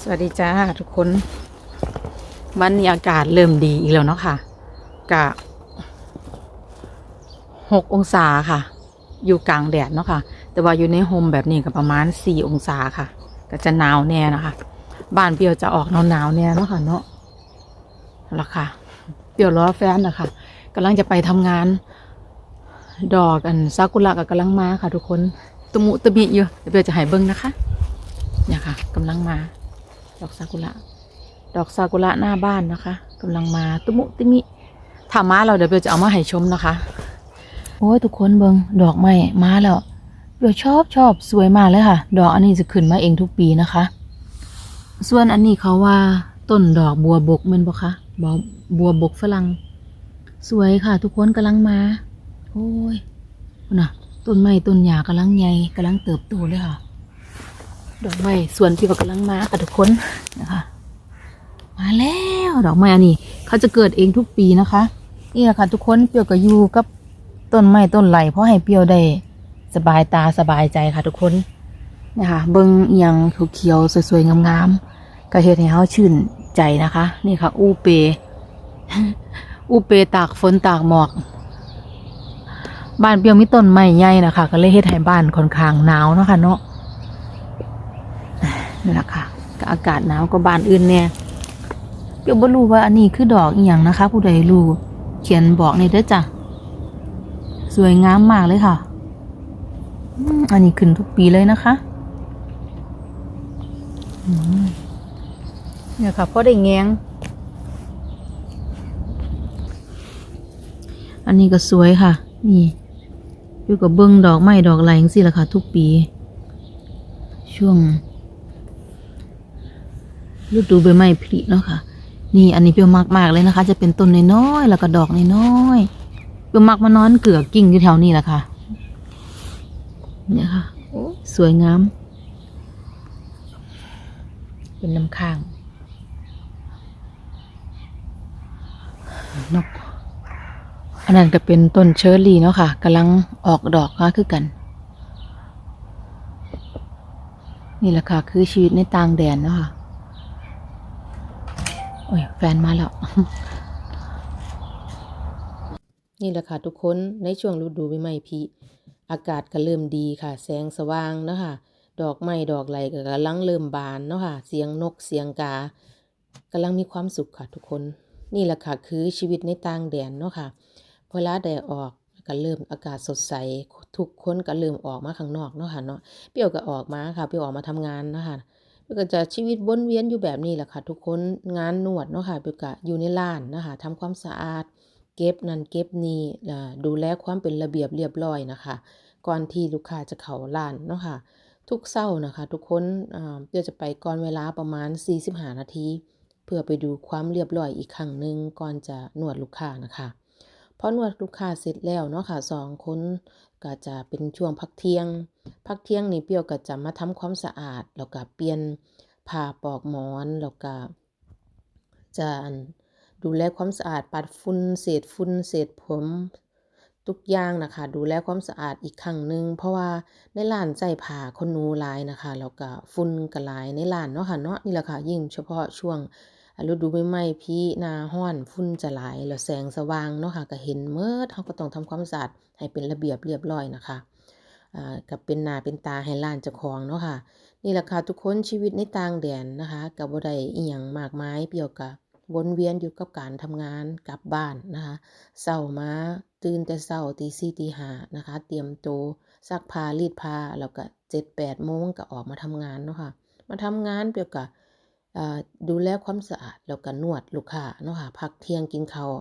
สวัสดีจ้าทุกคนวันนี้อากาศเริ่มดีอีกแล้วเนาะค่ะกะหกองศาค่ะ อยู่กลางแดดเนาะค่ะ แต่ว่าอยู่ในโฮมแบบนี้ก็ประมาณสี่องศาค่ะ ก็จะหนาวแน่นะคะ บ้านเปียวจะออกหนาวหนาวแน่เนาะค่ะเนาะแหละค่ะ เปียวล้อแฟนนะคะกำลังจะไปทำงาน ดอกอันซากุระก็กำลังมาค่ะ ทุกคนตะมุตะมิอยู่เดี๋ยวเปรียวจะให้เบิ้งนะคะเนี่ยค่ะกำลังมา ดอกซากุระดอกซากุระหน้าบ้านนะคะกำลังมาตุมุติมิถามมาเราเดี๋ยวเบลจะเอามาให้ชมนะคะ โอ้ยทุกคนเบิงดอกไม้มาแล้วเบลชอบชอบสวยมากเลยค่ะ ดอกอันนี้จะขึ้นมาเองทุกปีนะคะ ส่วนอันนี้เขาว่าต้นดอกบัวบกมันบ่คะบัวบัวบกฝรั่งสวยค่ะ ทุกคนกำลังมา โอ้ยน่ะต้นไม้ต้นหญ้ากำลังใหญ่กำลังเติบโตเลยค่ะ ดอกไม้สวนที่ว่ากำลังมาค่ะทุกคนนะคะมาแล้วดอกไม้อันนี้เขาจะเกิดเองทุกปีนะคะนี่แหละค่ะทุกคนเปียวก็อยู่กับต้นไม้ต้นไหลเพราะให้เปียวได้สบายตาสบายใจค่ะทุกคนนะคะเบิ้งเอียงเขียวๆสวยๆงามๆก็เฮ็ดให้เฮาชื่นใจนะคะ นี่ค่ะ อูเป อูเปตากฝนตากหมอก บ้านเปียวมีต้นไม้ใหญ่นะคะ ก็เลยเฮ็ดให้บ้านค่อนข้างหนาวนะคะเนาะ นี่แหละค่ะก็อากาศหนาวก็บานอื่นเนี่ยเดี๋ยวบ่รู้ว่าอันนี้คือดอกอีหยังนะคะ ผู้ใดรู้เขียนบอกในเด้อจ้ะสวยงามมากเลยค่ะอันนี้ขึ้นทุกปีเลยนะคะเนี่ยค่ะพอได้แงงอันนี้ก็สวยค่ะ นี่อยู่กับเบิ้งดอกไม้ดอกไหลจังซี่ล่ะค่ะ ทุกปี ช่วง ฤดูใบไม้ผลิเนาะค่ะ นี่อันนี้เปรี้ยวมากมากเลยนะคะ จะเป็นต้นน้อยๆแล้วก็ดอกน้อยๆเปรี้ยวมักมานอนเกลือกกิ่งอยู่แถวนี้แหละค่ะเนี่ยค่ะโอ้สวยงาม เป็นน้ำค้างนกอันนั้นก็เป็นต้นเชอร์รี่เนาะค่ะกำลังออกดอกค่ะคือกัน นี่แหละค่ะ คือชีวิตในต่างแดนเนาะค่ะ โอ้ยแฟนมาแล้ว นี่แหละค่ะทุกคนในช่วงฤดูใบไม้ผลิอากาศก็เริ่มดีค่ะ แสงสว่างนะค่ะดอกไม้ดอกไหลก็กำลังเริ่มบานเนาะค่ะ เสียงนกเสียงกากำลังมีความสุขค่ะทุกคน นี่แหละค่ะคือชีวิตในต่างแดนเนาะค่ะพอลาแดดออกก็เริ่มอากาศสดใสทุกคนก็เริ่มออกมาข้างนอกเนาะค่ะเนาะเปรี้ยวก็ออกมาค่ะเปรี้ยวออกมาทำงานเนาะค่ะ ก็จะชีวิตวนเวียนอยู่แบบนี้แหละค่ะ ทุกคนงานนวดเนาะค่ะเปก็อยู่ในร้านนะคะทำความสะอาด เก็บนั่นเก็บนี่ดูแลความเป็นระเบียบเรียบร้อยนะคะ ก่อนที่ลูกค้าจะเข้าร้านเนาะค่ะทุกเช้านะคะ ทุกคนเดี๋ยวจะไปก่อนเวลาประมาณ 45 นาที เพื่อไปดูความเรียบร้อยอีกครั้งหนึ่งก่อนจะนวดลูกค้านะคะ พอนวดลูกค้าเสร็จแล้วเนาะค่ะสองคนก็จะเป็นช่วงพักเที่ยง พักเที่ยงนี่เปรี้ยวก็จะมาทำความสะอาดแล้วก็เปลี่ยนผ้าปอกหมอนแล้วก็จะดูแลความสะอาดปัดฝุ่นเศษฝุ่นเศษผมทุกอย่างนะคะ ดูแลความสะอาดอีกครั้งหนึ่งเพราะว่าในร้านใส่ผ้าคนนูลายนะคะแล้วก็ฝุ่นก็หลายในร้านเนาะค่ะเนาะนี่แหละค่ะยิ่งเฉพาะช่วง ฤดูใบไม้ผลิหน้าร้อนฝุ่นจะหลายแล้วแสงสว่างเนาะค่ะก็เห็นเมื่อเราก็ต้องทำความสะอาดให้เป็นระเบียบเรียบร้อยนะคะอ่ากับเป็นหน้าเป็นตาให้ล้านเจ้าของเนาะค่ะ นี่แหละค่ะทุกคนชีวิตในต่างแดนนะคะกับบ่ได้อีหยังมากมายเปรียวกับวนเวียนอยู่กับการทำงานกลับบ้านนะคะเช้ามาตื่นแต่เช้าตีสี่ตีห้านะคะ เตรียมตัวซักผ้ารีดผ้าแล้วก็เจ็ดแปดโมงก็ออกมาทำงานเนาะค่ะ มาทำงานเปรียวกับ ดูแลความสะอาดแล้วก็นวดลูกค้าเนาะค่ะพักเที่ยงกินข้าว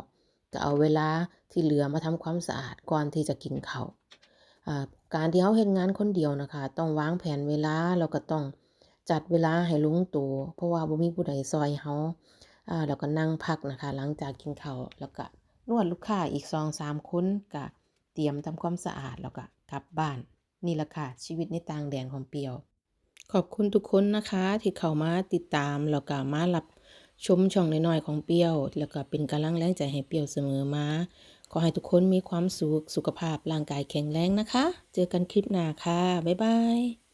ก็เอาเวลาที่เหลือมาทำความสะอาดก่อนที่จะกินข้าวอ่าการที่เขาเฮ็ดงานคนเดียวนะคะ ต้องวางแผนเวลาแล้วก็ต้องจัดเวลาให้ลุงตัวเพราะว่าบ่มีผู้ใดซอยเขาอ่าแล้วก็นั่งพักนะคะ หลังจากกินข้าวแล้วก็นวดลูกค้าอีกสองสามคนก็เตรียมทำความสะอาดแล้วก็กลับบ้าน นี่แหละค่ะชีวิตในต่างแดนของเปียว ขอบคุณทุกคนนะคะ ที่เข้ามาติดตามแล้วก็มารับชมช่องน้อยๆของเปียว แล้วก็เป็นกำลังแรงใจให้เปียวเสมอมาขอให้ทุกคนมีความสุขสุขภาพร่างกายแข็งแรงนะคะ เจอกันคลิปหน้าค่ะบ๊ายบาย